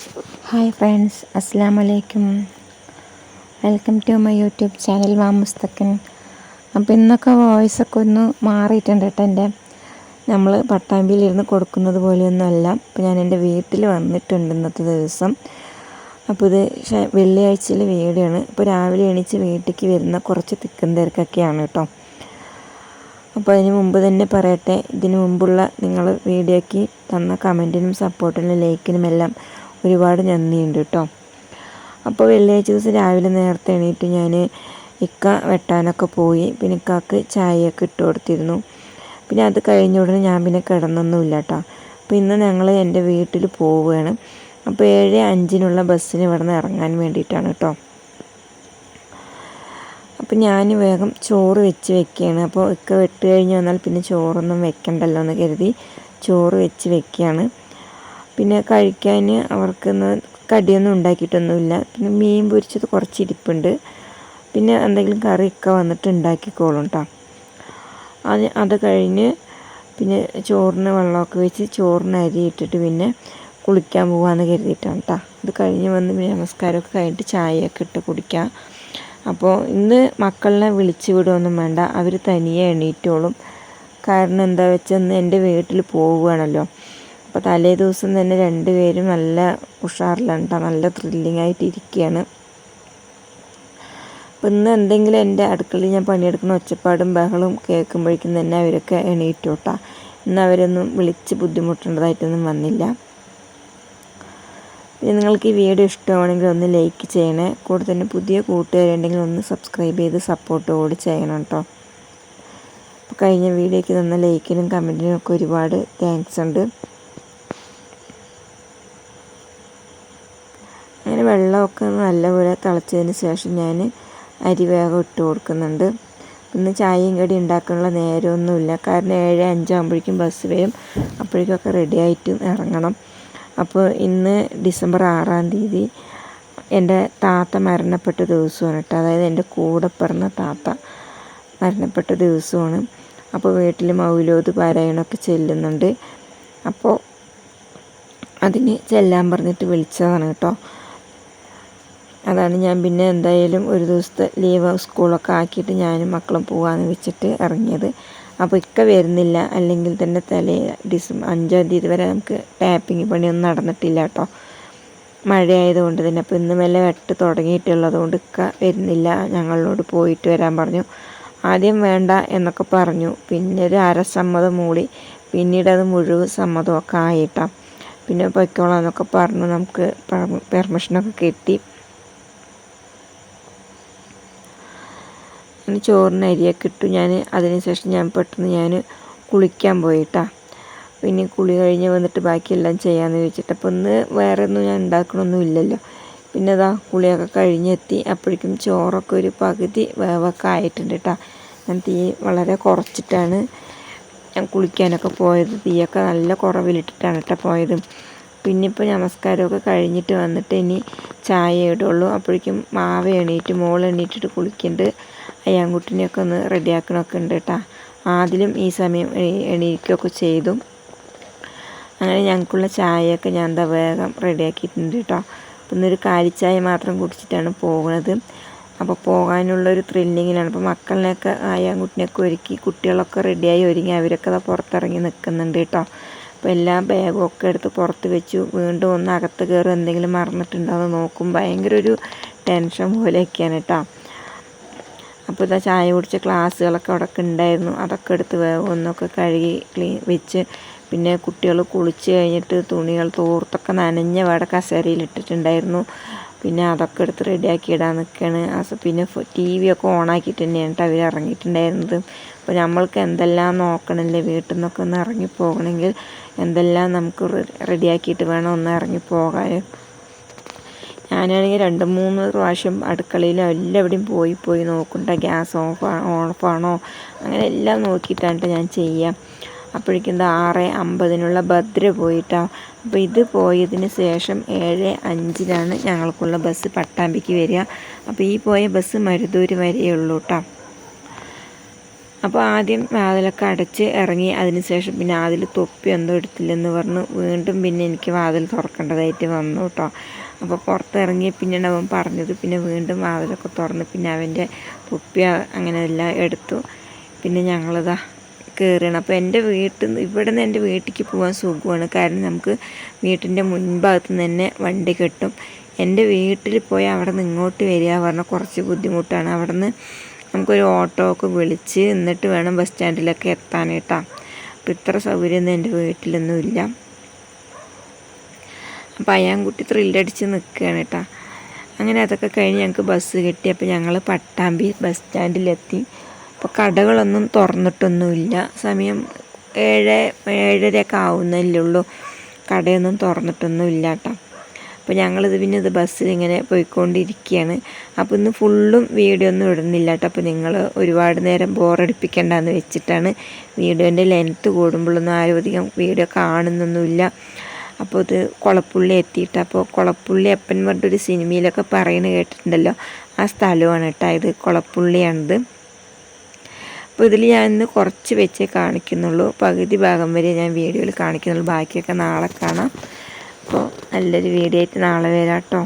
Hi friends അസ്സാം വലൈക്കും welcome to my YouTube channel വാമുസ്തക്കൻ അപ്പോൾ ഇന്നൊക്കെ വോയിസൊക്കെ ഒന്ന് മാറിയിട്ടുണ്ട് കേട്ടോ എന്റെ. നമ്മൾ പട്ടാമ്പിയിലിരുന്ന് കൊടുക്കുന്നത് പോലെയൊന്നും അല്ല ഇപ്പോൾ ഞാൻ എന്റെ വീട്ടിൽ വന്നിട്ടുണ്ട് ഇന്നത്തെ ദിവസം. അപ്പോൾ ഇത് വെള്ളിയാഴ്ചയിലെ വീഡിയോ ആണ് ഇപ്പോൾ രാവിലെ എണീച്ച് വീട്ടിലേക്ക് വരുന്ന കുറച്ച് തിക്കും തിരക്കൊക്കെയാണ് കേട്ടോ അപ്പോൾ അതിന് മുമ്പ് തന്നെ പറയട്ടെ ഇതിനു മുമ്പുള്ള നിങ്ങൾ വീഡിയോയ്ക്ക് തന്ന കമന്റിനും സപ്പോർട്ടിനും ലൈക്കിനും എല്ലാം ഒരുപാട് നന്ദിയുണ്ട് കേട്ടോ. അപ്പോൾ വെള്ളിയാഴ്ച ദിവസം രാവിലെ നേരത്തെ എണീറ്റ് ഞാൻ ഇക്ക വെട്ടാനൊക്കെ പോയി. പിന്നെ ഇക്കാക്ക് ചായയൊക്കെ ഇട്ട് കൊടുത്തിരുന്നു. പിന്നെ അത് കഴിഞ്ഞ ഉടനെ ഞാൻ പിന്നെ കിടന്നൊന്നുമില്ല കേട്ടോ. അപ്പോൾ ഇന്ന് ഞങ്ങൾ എന്റെ വീട്ടിൽ പോവുകയാണ്. അപ്പോൾ ഏഴ് അഞ്ചിനുള്ള ബസ്സിന് ഇവിടെ നിന്ന് ഇറങ്ങാൻ വേണ്ടിയിട്ടാണ് കേട്ടോ. അപ്പം ഞാൻ വേഗം ചോറ് വെച്ച് വെക്കുകയാണ്. അപ്പോൾ ഇക്ക വെട്ട് കഴിഞ്ഞ് വന്നാൽ പിന്നെ ചോറൊന്നും വെക്കണ്ടല്ലോ എന്ന് കരുതി ചോറ് വെച്ച് വെക്കുകയാണ്. പിന്നെ കഴിക്കാൻ അവർക്കൊന്ന് കടിയൊന്നും ഉണ്ടാക്കിയിട്ടൊന്നുമില്ല. പിന്നെ മീൻ പൊരിച്ചത് കുറച്ച് ഇരിപ്പുണ്ട്. പിന്നെ എന്തെങ്കിലും കറിയൊക്കെ വന്നിട്ട് ഉണ്ടാക്കിക്കോളും കേട്ടോ അത് അത് കഴിഞ്ഞ് പിന്നെ ചോറിന് വെള്ളമൊക്കെ വെച്ച് ചോറിന് അരി ഇട്ടിട്ട് പിന്നെ കുളിക്കാൻ പോകാമെന്ന് കരുതിയിട്ടാണ് കേട്ടോ അത് കഴിഞ്ഞ് വന്ന് പിന്നെ നമസ്കാരമൊക്കെ കഴിഞ്ഞിട്ട് ചായയൊക്കെ ഇട്ട് കുടിക്കാം. അപ്പോൾ ഇന്ന് മക്കളെ വിളിച്ചു വിടുകയൊന്നും വേണ്ട. അവർ തനിയെ എണീറ്റോളും. കാരണം എന്താ വെച്ചാൽ ഇന്ന് എന്റെ വീട്ടിൽ പോവുകയാണല്ലോ. അപ്പോൾ തലേ ദിവസം തന്നെ രണ്ടുപേരും നല്ല ഉഷാറിലാണ് കേട്ടോ നല്ല ത്രില്ലിംഗ് ആയിട്ട് ഇരിക്കുകയാണ് അപ്പം ഇന്ന് എന്തെങ്കിലും എന്റെ അടുക്കളയിൽ ഞാൻ പണിയെടുക്കുന്ന ഒച്ചപ്പാടും ബഹളും കേൾക്കുമ്പോഴേക്കും തന്നെ അവരൊക്കെ എണീറ്റു കേട്ടോ ഇന്ന് അവരൊന്നും വിളിച്ച് ബുദ്ധിമുട്ടേണ്ടതായിട്ടൊന്നും വന്നില്ല. പിന്നെ നിങ്ങൾക്ക് ഈ വീഡിയോ ഇഷ്ടമാണെങ്കിൽ ഒന്ന് ലൈക്ക് ചെയ്യണേ. കൂടെ തന്നെ പുതിയ കൂട്ടുകാരുണ്ടെങ്കിൽ ഒന്ന് സബ്സ്ക്രൈബ് ചെയ്ത് സപ്പോർട്ട് കൂടി ചെയ്യണം കേട്ടോ കഴിഞ്ഞ വീഡിയോയ്ക്ക് തന്ന ലൈക്കിനും കമന്റിനും ഒക്കെ ഒരുപാട് താങ്ക്സ് ഉണ്ട്. വെള്ളമൊക്കെ നല്ലപോലെ തിളച്ചതിന് ശേഷം ഞാൻ അരി വേഗം ഇട്ട് കൊടുക്കുന്നുണ്ട്. ഇന്ന് ചായയും കടി ഉണ്ടാക്കാനുള്ള നേരമൊന്നുമില്ല. കാരണം ഏഴ് അഞ്ചാകുമ്പോഴേക്കും ബസ് വരും. അപ്പോഴേക്കൊക്കെ റെഡി ആയിട്ട് ഇറങ്ങണം. അപ്പോൾ ഇന്ന് ഡിസംബർ ആറാം തീയതി എന്റെ താത്ത മരണപ്പെട്ട ദിവസമാണ് കേട്ടോ. അതായത് എന്റെ കൂടെ പിറന്ന താത്ത മരണപ്പെട്ട ദിവസമാണ്. അപ്പോൾ വീട്ടിൽ മൗലോത് പാരായണമൊക്കെ ചെല്ലുന്നുണ്ട്. അപ്പോൾ അതിന് ചെല്ലാൻ പറഞ്ഞിട്ട് വിളിച്ചതാണ് കേട്ടോ. അതാണ് ഞാൻ പിന്നെ എന്തായാലും ഒരു ദിവസത്തെ ലീവ് സ്കൂളൊക്കെ ആക്കിയിട്ട് ഞാനും മക്കളും പോകാമെന്ന് വെച്ചിട്ട് ഇറങ്ങിയത്. അപ്പോൾ ഇക്ക വരുന്നില്ല. അല്ലെങ്കിൽ തന്നെ തലേ ഡിസംബർ അഞ്ചാം തീയതി വരെ നമുക്ക് ടാപ്പിംഗ് പണിയൊന്നും നടന്നിട്ടില്ല കേട്ടോ. മഴയായതുകൊണ്ട് തന്നെ. അപ്പോൾ ഇന്ന് മെല്ലെ വെട്ട് തുടങ്ങിയിട്ടുള്ളത് കൊണ്ട് ഇക്ക വരുന്നില്ല. ഞങ്ങളോട് പോയിട്ട് വരാൻ പറഞ്ഞു. ആദ്യം വേണ്ട എന്നൊക്കെ പറഞ്ഞു. പിന്നെ ഒരു അരസമ്മതം മൂളി. പിന്നീട് അത് മുഴുവൻ സമ്മതമൊക്കെ ആയിട്ടാണ് പിന്നെ പൊയ്ക്കോളാം എന്നൊക്കെ പറഞ്ഞു. നമുക്ക് പെർമിഷനൊക്കെ കിട്ടി. അങ്ങനെ ചോറിന് അരിയൊക്കെ ഇട്ടു. ഞാൻ അതിനുശേഷം ഞാൻ പെട്ടെന്ന് ഞാൻ കുളിക്കാൻ പോയിട്ടാ. പിന്നെ കുളി കഴിഞ്ഞ് വന്നിട്ട് ബാക്കിയെല്ലാം ചെയ്യാമെന്ന് ചോദിച്ചിട്ട് അപ്പോൾ ഒന്ന് വേറെ ഒന്നും ഞാൻ ഉണ്ടാക്കണമൊന്നും ഇല്ലല്ലോ. പിന്നെ അതാ കുളിയൊക്കെ കഴിഞ്ഞെത്തി. അപ്പോഴേക്കും ചോറൊക്കെ ഒരു പകുതി വേവൊക്കെ ആയിട്ടുണ്ട് കേട്ടോ ഞാൻ തീ വളരെ കുറച്ചിട്ടാണ് ഞാൻ കുളിക്കാനൊക്കെ പോയത്. തീയൊക്കെ നല്ല കുറവിലിട്ടിട്ടാണ് കേട്ടോ പോയത്. പിന്നെ ഇപ്പോൾ നമസ്കാരമൊക്കെ കഴിഞ്ഞിട്ട് വന്നിട്ട് ഇനി ചായ ഇടുള്ളൂ. അപ്പോഴേക്കും മാവ എണീറ്റ് മോൾ എണീറ്റിട്ട് കുളിക്കുന്നുണ്ട് അയ്യാൻകുട്ടിനെയൊക്കെ ഒന്ന് റെഡിയാക്കണമൊക്കെ ഉണ്ട് കേട്ടോ. ആദ്യം ഈ സമയം എണീക്കുകയൊക്കെ ചെയ്തു. അങ്ങനെ ഞങ്ങൾക്കുള്ള ചായയൊക്കെ ഞാൻ എന്താ വേഗം റെഡിയാക്കിയിട്ടുണ്ട് കേട്ടോ. അപ്പം ഇന്നൊരു കാലിച്ചായ മാത്രം കുടിച്ചിട്ടാണ് പോകുന്നത്. അപ്പോൾ പോകാനുള്ളൊരു ത്രില്ലിങ്ങിലാണ് അപ്പോൾ മക്കളിനെയൊക്കെ ആയാൻകുട്ടിനെയൊക്കെ ഒരുക്കി കുട്ടികളൊക്കെ റെഡിയായി ഒരുങ്ങി അവരൊക്കെ അതാ പുറത്തിറങ്ങി നിൽക്കുന്നുണ്ട് കേട്ടോ. അപ്പോൾ എല്ലാ ബാഗും ഒക്കെ എടുത്ത് പുറത്ത് വെച്ചു. വീണ്ടും ഒന്ന് അകത്ത് കയറും. എന്തെങ്കിലും മറന്നിട്ടുണ്ടോ എന്ന് നോക്കും. ഭയങ്കര ഒരു ടെൻഷൻ പോലെയൊക്കെയാണ് കേട്ടോ. അപ്പോൾ ഇതാ ചായ കുടിച്ച ഗ്ലാസ്സുകളൊക്കെ അവിടെ ഉണ്ടായിരുന്നു. അതൊക്കെ എടുത്ത് ഒന്നൊക്കെ കഴുകി ക്ലീൻ വെച്ച് പിന്നെ കുട്ടികൾ കുളിച്ച് കഴിഞ്ഞിട്ട് തുണികൾ തോർത്തൊക്കെ നനഞ്ഞ വേടെ കസേരയിൽ ഇട്ടിട്ടുണ്ടായിരുന്നു. പിന്നെ അതൊക്കെ എടുത്ത് റെഡിയാക്കി ഇടാൻ നിൽക്കുകയാണ് പിന്നെ ടി വി ഒക്കെ ഓണാക്കിയിട്ട് തന്നെയാണ് കേട്ടോ അവർ ഇറങ്ങിയിട്ടുണ്ടായിരുന്നത്. അപ്പോൾ നമ്മൾക്ക് എന്തെല്ലാം നോക്കണമല്ലേ വീട്ടിൽ നിന്നൊക്കെ ഒന്ന് ഇറങ്ങി പോകണമെങ്കിൽ എന്തെല്ലാം നമുക്ക് റെഡിയാക്കിയിട്ട് വേണം ഒന്ന് ഇറങ്ങി പോകാൻ. ഞാനാണെങ്കിൽ രണ്ട് മൂന്ന് പ്രാവശ്യം അടുക്കളയിൽ എല്ലാവിടെയും പോയി പോയി നോക്കണ്ട ഗ്യാസ് ഓഫ് ഓഫാണോ അങ്ങനെ എല്ലാം നോക്കിയിട്ടാണ് ഞാൻ ചെയ്യാം അപ്പോഴേക്കും എന്താ ആറ് അമ്പതിനുള്ള ഭദ്ര പോയിട്ടാണ് അപ്പോൾ ഇത് പോയതിന് ശേഷം ഏഴ് അഞ്ചിനാണ് ഞങ്ങൾക്കുള്ള ബസ് പട്ടാമ്പിക്ക് വരിക. അപ്പോൾ ഈ പോയ ബസ് മരുതൂർ വരെയുള്ളൂ കേട്ടോ അപ്പോൾ ആദ്യം വാതിലൊക്കെ അടച്ച് ഇറങ്ങി അതിനുശേഷം പിന്നെ അതിൽ തൊപ്പി ഒന്നും എടുത്തില്ലെന്ന് പറഞ്ഞ് വീണ്ടും പിന്നെ എനിക്ക് വാതിൽ തുറക്കേണ്ടതായിട്ട് വന്നു കേട്ടോ അപ്പോൾ പുറത്തിറങ്ങി പിന്നീട് അവൻ പറഞ്ഞത് പിന്നെ വീണ്ടും വാതിലൊക്കെ തുറന്ന് പിന്നെ അവന്റെ തൊപ്പി അങ്ങനെ എല്ലാം എടുത്തു. പിന്നെ ഞങ്ങളിതാ കയറുകയാണ് അപ്പോൾ എന്റെ വീട്ടിൽ നിന്ന് ഇവിടെ നിന്ന് എന്റെ വീട്ടിലേക്ക് പോകാൻ സുഖമാണ്. കാരണം നമുക്ക് വീട്ടിന്റെ മുൻഭാഗത്ത് നിന്ന് തന്നെ വണ്ടി കിട്ടും. എന്റെ വീട്ടിൽ പോയി അവിടെ നിന്ന് ഇങ്ങോട്ട് വരിക പറഞ്ഞാൽ കുറച്ച് ബുദ്ധിമുട്ടാണ്. അവിടെ നിന്ന് നമുക്കൊരു ഓട്ടോ ഒക്കെ വിളിച്ച് എന്നിട്ട് വേണം ബസ് സ്റ്റാൻഡിലൊക്കെ എത്താനായിട്ടാണ് അപ്പോൾ ഇത്ര സൗകര്യമൊന്നും എന്റെ വീട്ടിലൊന്നും ഇല്ല അപ്പോൾ അയാൻകുട്ടി ത്രില്ലടിച്ച് നിൽക്കുകയാണ് കേട്ടോ അങ്ങനെ അതൊക്കെ കഴിഞ്ഞ് ഞങ്ങൾക്ക് ബസ് കിട്ടി. അപ്പോൾ ഞങ്ങൾ പട്ടാമ്പി ബസ് സ്റ്റാൻഡിലെത്തി. അപ്പോൾ കടകളൊന്നും തുറന്നിട്ടൊന്നുമില്ല. സമയം ഏഴ് ഏഴരയൊക്കെ ആവുന്നല്ലേ ഉള്ളൂ. കടയൊന്നും തുറന്നിട്ടൊന്നുമില്ല കേട്ടോ അപ്പോൾ ഞങ്ങളിത് പിന്നെ ഇത് ബസ്സിൽ ഇങ്ങനെ പോയിക്കൊണ്ടിരിക്കുകയാണ് അപ്പോൾ ഇന്ന് ഫുള്ളും വീഡിയോ ഒന്നും ഇടുന്നില്ല കേട്ടോ അപ്പോൾ നിങ്ങൾ ഒരുപാട് നേരം ബോറടിപ്പിക്കേണ്ടെന്ന് വെച്ചിട്ടാണ് വീഡിയോന്റെ ലെങ്ത്ത് കൂടുമ്പോഴൊന്നും ആരും അധികം വീഡിയോ കാണുന്നൊന്നുമില്ല. അപ്പോൾ ഇത് കുളപ്പുള്ളി എത്തിയിട്ട് അപ്പോൾ കുളപ്പുള്ളി അപ്പൻ പറഞ്ഞിട്ടൊരു സിനിമയിലൊക്കെ പറയുന്നത് കേട്ടിട്ടുണ്ടല്ലോ. ആ സ്ഥലമാണ് കേട്ടോ ഇത് കുളപ്പുള്ളിയാണിത്. അപ്പോൾ ഇതിൽ ഞാൻ ഇന്ന് കുറച്ച് വെച്ചേ കാണിക്കുന്നുള്ളൂ. പകുതി ഭാഗം വരെ ഞാൻ വീഡിയോയിൽ കാണിക്കുന്നുള്ളൂ. ബാക്കിയൊക്കെ നാളെ കാണാം. അപ്പോൾ നല്ലൊരു വീഡിയോ ആയിട്ട് നാളെ വരാം കേട്ടോ